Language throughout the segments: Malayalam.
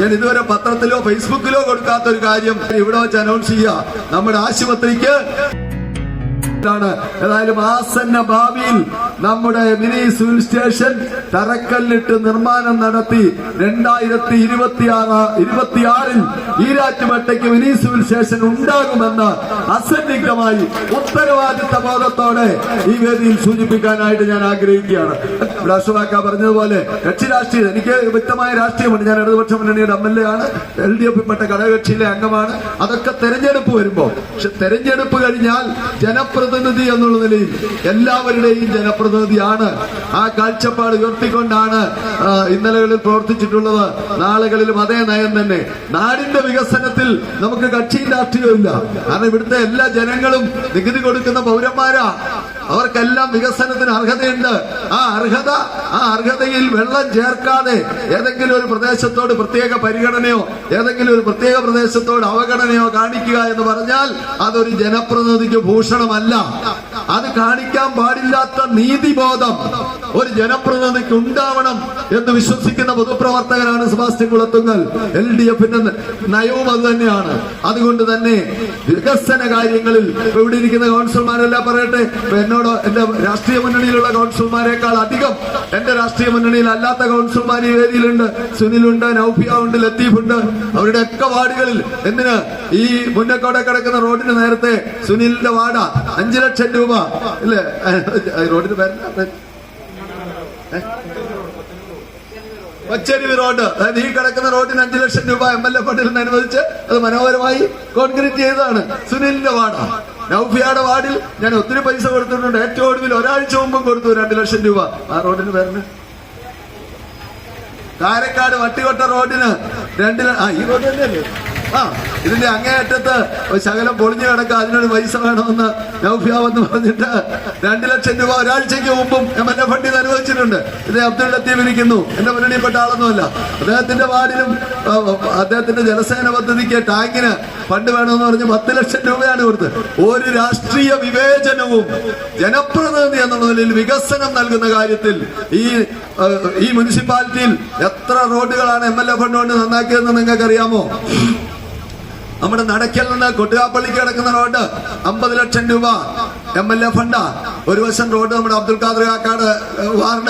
ഞാൻ ഇതുവരെ പത്രത്തിലോ ഫേസ്ബുക്കിലോ കൊടുക്കാത്ത ഒരു കാര്യം ഇവിടെ വെച്ച് അനൗൺസ് ചെയ്യുക നമ്മുടെ ആശുപത്രിക്ക് ാണ് ഏതായാലും ആസന്ന ഭാവിയിൽ നമ്മുടെ മിനി സിവിൽ സ്റ്റേഷൻ തറക്കല്ലിട്ട് നിർമ്മാണം നടത്തി രണ്ടായിരത്തി ഇരുപത്തിയാറ് ഇരുപത്തിയാറിൽ ഈരാറ്റുപേട്ടയ്ക്ക് മിനി സിവിൽ സ്റ്റേഷൻ ഉണ്ടാകുമെന്ന് അസന്നിഗ്ധമായി ഉത്തരവാദിത്ത ബോധത്തോടെ ഈ വേദിയിൽ സൂചിപ്പിക്കാനായിട്ട് ഞാൻ ആഗ്രഹിക്കുകയാണ്. രാഷ്ട്രവാക്ക പറഞ്ഞതുപോലെ കക്ഷി രാഷ്ട്രീയം എനിക്ക് വ്യക്തമായ രാഷ്ട്രീയമുണ്ട്. ഞാൻ ഇടതുപക്ഷ മുന്നണിയുടെ എം എൽ എ ആണ്. എൽ ഡി എഫ് പെട്ട ഘടകകക്ഷിയിലെ അംഗമാണ്. അതൊക്കെ തെരഞ്ഞെടുപ്പ് വരുമ്പോൾ. പക്ഷെ തെരഞ്ഞെടുപ്പ് കഴിഞ്ഞാൽ ജനപ്രതിനിധി എന്നുള്ള നിലയിൽ എല്ലാവരുടെയും ജനപ്രതിനിധിയാണ്. ആ കാഴ്ചപ്പാട് ഉയർത്തിക്കൊണ്ടാണ് ഇന്നലകളിൽ പ്രവർത്തിച്ചിട്ടുള്ളത്. നാളുകളിലും അതേ നയം തന്നെ. നാടിന്റെ വികസനത്തിൽ നമുക്ക് കക്ഷിയും രാഷ്ട്രീയവും ഇല്ല. കാരണം ഇവിടുത്തെ എല്ലാ ജനങ്ങളും നികുതി കൊടുക്കുന്ന പൗരന്മാരാ. അവർക്കെല്ലാം വികസനത്തിന് അർഹതയുണ്ട്. ആ അർഹത ആ അർഹതയിൽ വെള്ളം ചേർക്കാതെ ഏതെങ്കിലും ഒരു പ്രദേശത്തോട് പ്രത്യേക പരിഗണനയോ ഏതെങ്കിലും ഒരു പ്രത്യേക പ്രദേശത്തോട് അവഗണനയോ കാണിക്കുക എന്ന് പറഞ്ഞാൽ അതൊരു ജനപ്രതിനിധിക്ക് ഭൂഷണമല്ല. അത് കാണിക്കാൻ പാടില്ലാത്ത നീതിബോധം ഒരു ജനപ്രതിനിധിക്ക് ഉണ്ടാവണം എന്ന് വിശ്വസിക്കുന്ന പൊതുപ്രവർത്തകരാണ് സെബാസ്റ്റ്യൻ കുളത്തുങ്ങൽ എൽ ഡി എഫിന്റെ നയവും അത് തന്നെയാണ്. അതുകൊണ്ട് തന്നെ വികസന കാര്യങ്ങളിൽ ഇവിടെ ഇരിക്കുന്ന കൗൺസിലർമാരെല്ലാം പറയട്ടെ എന്നോട് എന്റെ രാഷ്ട്രീയ മുന്നണിയിലുള്ള കൗൺസിലർമാരെക്കാൾ അധികം എന്റെ രാഷ്ട്രീയ മുന്നണിയിൽ അല്ലാത്ത കൗൺസിലർമാർ ഈ വേദിയിലുണ്ട്. സുനിലുണ്ട് നൌഫിയ ഉണ്ട് ലത്തീഫ് ഉണ്ട് അവരുടെ ഒക്കെ വാർഡുകളിൽ എന്തിന്? ഈ മുന്നക്കോടെ കിടക്കുന്ന റോഡിന് നേരത്തെ സുനിലിന്റെ വാർഡ. അഞ്ചു ലക്ഷം രൂപ ഇല്ലേ? റോഡിന് പേര് പച്ചരുവി റോഡ്. അതായത് ഈ കിടക്കുന്ന റോഡിന് അഞ്ചു ലക്ഷം രൂപ എം എൽ എ ഫണ്ടിൽ നിന്ന് അനുവദിച്ച് അത് മനോഹരമായി കോൺക്രീറ്റ് ചെയ്തതാണ് സുനിലിന്റെ വാർഡ്. നൌഫിയുടെ വാർഡിൽ ഞാൻ ഒത്തിരി പൈസ കൊടുത്തിട്ടുണ്ട്. ഏറ്റവും ഒടുവിൽ ഒരാഴ്ച മുമ്പും കൊടുത്തു രണ്ട് ലക്ഷം രൂപ. ആ റോഡിന് പേരിന് കാരക്കാട് വട്ടികൊട്ട റോഡിന് രണ്ട് ആ ഈ റോഡ് തന്നെയല്ലേ? ആ ഇതിന്റെ അങ്ങേയറ്റത്ത് ശകലം പൊളിഞ്ഞു കിടക്കുക അതിനൊരു പൈസ വേണമെന്ന് നൗഫിയാവെന്ന് പറഞ്ഞിട്ട് രണ്ട് ലക്ഷം രൂപ ഒരാഴ്ചയ്ക്ക് മുമ്പും എം എൽ എ ഫണ്ടിൽ അനുവദിച്ചിട്ടുണ്ട്. ഇത് അബ്ദുൾ ലത്തീഫ് ഇരിക്കുന്നു. എന്റെ മുന്നണിയിൽപ്പെട്ട ആളൊന്നുമല്ല. അദ്ദേഹത്തിന്റെ വാർഡിലും അദ്ദേഹത്തിന്റെ ജലസേന പദ്ധതിക്ക് ടാങ്കിന് ഫണ്ട് വേണമെന്ന് പറഞ്ഞ് പത്ത് ലക്ഷം രൂപയാണ് കൊടുത്തത്. ഒരു രാഷ്ട്രീയ വിവേചനവും ജനപ്രതിനിധി എന്നുള്ള നിലയിൽ വികസനം നൽകുന്ന കാര്യത്തിൽ ഈ ഈ മുനിസിപ്പാലിറ്റിയിൽ എത്ര റോഡുകളാണ് എം എൽ എ ഫണ്ട് കൊണ്ട് നന്നാക്കിയതെന്ന് നിങ്ങൾക്ക് അറിയാമോ നമ്മുടെ നടക്കൽ നിന്ന് കൊട്ടുകാപ്പള്ളിക്ക് കിടക്കുന്ന റോഡ് അമ്പത് ലക്ഷം രൂപ. എം എൽ എ ഫണ്ടാ ഒരു വശം റോഡ് നമ്മുടെ അബ്ദുൽ ഖാദർ കാക്കാട് വാർഡ.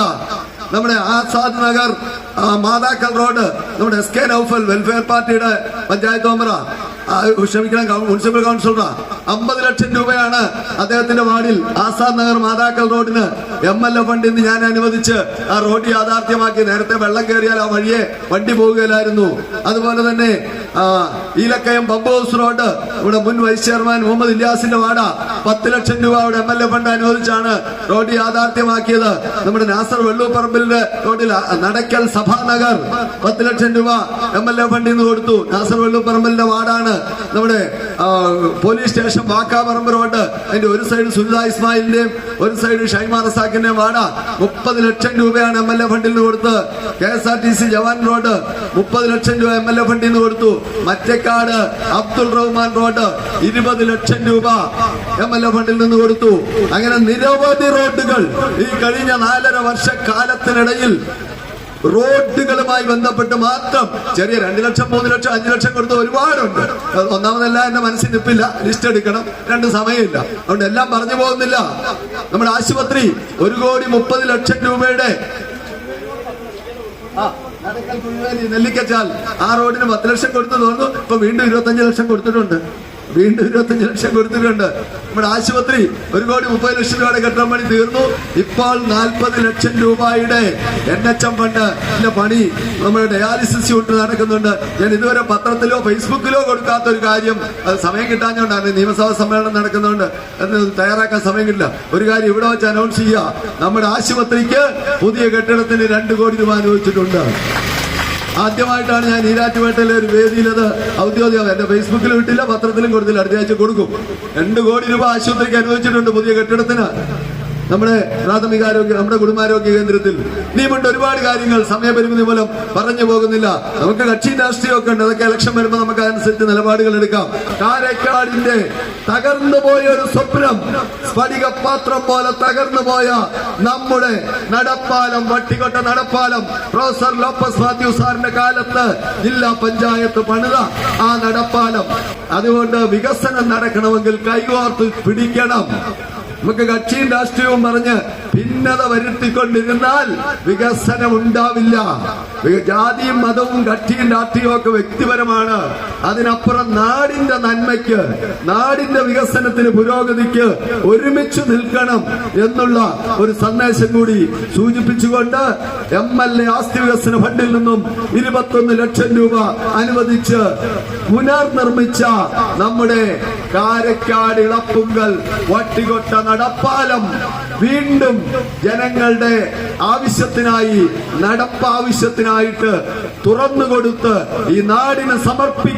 നമ്മുടെ ആസാദ് നഗർ മാതാക്കൽ റോഡ് നമ്മുടെ എസ് കെ നൌഫൽ വെൽഫെയർ പാർട്ടിയുടെ പഞ്ചായത്ത് മെമ്പറ. ക്ഷമിക്കണം മുനിസിപ്പൽ കൗൺസിലറാ. അമ്പത് ലക്ഷം രൂപയാണ് അദ്ദേഹത്തിന്റെ വാർഡിൽ ആസാദ് നഗർ മാതാക്കൽ റോഡിന് എം എൽ എ ഫണ്ടിൽ നിന്ന് ഞാൻ അനുവദിച്ച് ആ റോഡ് യാഥാർത്ഥ്യമാക്കി. നേരത്തെ വെള്ളം കയറിയാൽ ആ വഴിയെ വണ്ടി പോവുകയില്ലായിരുന്നു. അതുപോലെ തന്നെ ഈലക്കയം പമ്പ് ഹൗസ് റോഡ് ഇവിടെ മുൻ വൈസ് ചെയർമാൻ മുഹമ്മദ് ഇല്യാസിന്റെ വാട പത്ത് ലക്ഷം രൂപ അവിടെ എം എൽ എ ഫണ്ട് അനുവദിച്ചാണ് റോഡ് യാഥാർത്ഥ്യമാക്കിയത്. നമ്മുടെ നാസർ വെള്ളൂപ്പറമ്പിലിന്റെ റോഡിൽ നടക്കൽ സഭാനഗർ പത്ത് ലക്ഷം രൂപ എം എൽ എ ഫണ്ടിൽ നിന്ന് കൊടുത്തു. നാസർ വെള്ളൂപ്പറമ്പിലിന്റെ വാടാണ്. നമ്മുടെ പോലീസ് സ്റ്റേഷൻ വാക്കാപറമ്പ് റോഡ് അതിന്റെ ഒരു സൈഡ് സുനിത ഇസ്മായിലിന്റെയും ഒരു സൈഡ് ഷൈമാ റസാഖിന്റെയും വാട. മുപ്പത് ലക്ഷം രൂപയാണ് എം എൽ എ ഫണ്ടിൽ നിന്ന് കൊടുത്ത്. K S R T C Jawan road. മുപ്പത് ലക്ഷം രൂപ എം എൽ എ ഫണ്ടിൽ നിന്ന് കൊടുത്തു. മറ്റേക്കാട് അബ്ദുൾ റഹ്മാൻ റോഡ്. ഇരുപത് ലക്ഷം രൂപ എം എൽ എ ഫണ്ടിൽ നിന്ന് കൊടുത്തു. അങ്ങനെ നിരവധി റോഡുകൾ ഈ കഴിഞ്ഞ നാലര വർഷക്കാലത്തിനിടയിൽ റോഡുകളുമായി ബന്ധപ്പെട്ട് മാത്രം ചെറിയ രണ്ട് ലക്ഷം മൂന്ന് ലക്ഷം അഞ്ചു ലക്ഷം കൊടുത്ത് ഒരുപാടുണ്ട്. ഒന്നാമതല്ല എന്റെ മനസ്സിൽ നിപ്പില്ല. ലിസ്റ്റ് എടുക്കണം. രണ്ട് സമയമില്ല. അതുകൊണ്ട് എല്ലാം പറഞ്ഞു പോകുന്നില്ല. നമ്മുടെ ആശുപത്രി ഒരു കോടി മുപ്പത് ലക്ഷം രൂപയുടെ നെല്ലിക്കച്ചാൽ ആ റോഡിന് പത്ത് ലക്ഷം കൊടുത്തു തോന്നുന്നു. ഇപ്പൊ വീണ്ടും ഇരുപത്തഞ്ച് ലക്ഷം കൊടുത്തിട്ടുണ്ട്. വീണ്ടും ഇരുപത്തഞ്ച് ലക്ഷം കൊടുത്തിട്ടുണ്ട്. നമ്മുടെ ആശുപത്രി ഒരു കോടി മുപ്പത് ലക്ഷം രൂപയുടെ കെട്ടിടം പണി തീർന്നു. ഇപ്പോൾ നാൽപ്പത് ലക്ഷം രൂപയുടെ എൻ എച്ച് എം ഫണ്ട്. പണി നമ്മുടെ ഡയാലിസിസ് യൂണിറ്റ് നടക്കുന്നുണ്ട്. ഞാൻ ഇതുവരെ പത്രത്തിലോ ഫേസ്ബുക്കിലോ കൊടുക്കാത്ത ഒരു കാര്യം. അത് സമയം കിട്ടാഞ്ഞുകൊണ്ടാണ് നിയമസഭാ സമ്മേളനം നടക്കുന്നതുകൊണ്ട് തയ്യാറാക്കാൻ സമയം കിട്ടില്ല. ഒരു കാര്യം ഇവിടെ വെച്ച് അനൗൺസ് ചെയ്യുക നമ്മുടെ ആശുപത്രിക്ക് പുതിയ കെട്ടിടത്തിന് രണ്ട് കോടി രൂപ അനുവദിച്ചിട്ടുണ്ട്. ആദ്യമായിട്ടാണ് ഞാൻ ഈരാറ്റുപേട്ടയിലെ ഒരു വേദിയിലത് ഔദ്യോഗികം. എന്റെ ഫേസ്ബുക്കിൽ വിട്ടില്ല പത്രത്തിലും കൊടുത്തില്ല. അടുത്ത ആഴ്ച കൊടുക്കും. രണ്ട് കോടി രൂപ ആശുപത്രിക്ക് അനുവദിച്ചിട്ടുണ്ട് പുതിയ കെട്ടിടത്തിന്. നമ്മുടെ പ്രാഥമികാരോഗ്യ നമ്മുടെ കുടുംബാരോഗ്യ കേന്ദ്രത്തിൽ ഇനിയുമുണ്ട് ഒരുപാട് കാര്യങ്ങൾ സമയപരിമിതി മൂലം പറഞ്ഞു പോകുന്നില്ല. നമുക്ക് കക്ഷി രാഷ്ട്രീയമൊക്കെ ഉണ്ട്. അതൊക്കെ ഇലക്ഷൻ വരുമ്പോൾ നമുക്ക് അതനുസരിച്ച് നിലപാടുകൾ എടുക്കാം. കാരക്കാടിന്റെ തകർന്നു പോയ ഒരു സ്വപ്നം സ്ഫടിക പാത്രം പോലെ തകർന്നു പോയ നമ്മുടെ നടപ്പാലം വട്ടിക്കൊട്ട നടപ്പാലം. പ്രൊഫസർ ലോപ്പസ് മാത്യു സാറിന്റെ കാലത്ത് ജില്ലാ പഞ്ചായത്ത് പണിത ആ നടപ്പാലം. അതുകൊണ്ട് വികസനം നടക്കണമെങ്കിൽ കൈകോർത്ത് പിടിക്കണം. നമുക്ക് കക്ഷിയും രാഷ്ട്രീയവും പറഞ്ഞ് ഭിന്നത വരുത്തിക്കൊണ്ടിരുന്നാൽ വികസനം ഉണ്ടാവില്ല ജാതിയും മതവും കക്ഷിയും രാഷ്ട്രീയവും ഒക്കെ വ്യക്തിപരമാണ്. അതിനപ്പുറം നാടിന്റെ നന്മയ്ക്ക് നാടിന്റെ വികസനത്തിന് പുരോഗതിക്ക് ഒരുമിച്ച് നിൽക്കണം എന്നുള്ള ഒരു സന്ദേശം കൂടി സൂചിപ്പിച്ചുകൊണ്ട് എം എൽ എ ആസ്തി വികസന ഫണ്ടിൽ നിന്നും ഇരുപത്തൊന്ന് ലക്ഷം രൂപ അനുവദിച്ച് പുനർനിർമ്മിച്ച നമ്മുടെ കാരക്കാട് ഇളപ്പുങ്കൽ വട്ടികൊട്ട നടപ്പാലം വീണ്ടും ജനങ്ങളുടെ ആവശ്യത്തിനായി നടപ്പാവശ്യത്തിനായിട്ട് തുറന്നുകൊടുത്ത് ഈ നാടിന്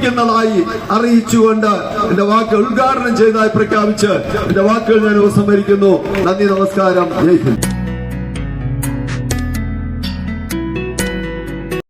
സമർപ്പിക്കുന്നതായി അറിയിച്ചുകൊണ്ട് എന്റെ വാക്കുകൾ ഉദ്ഘാടനം ചെയ്തതായി പ്രഖ്യാപിച്ച് എന്റെ വാക്കുകൾ ഞാൻ ഉപസംഹരിക്കുന്നു നന്ദി നമസ്കാരം. ജയ് ഹിന്ദ്.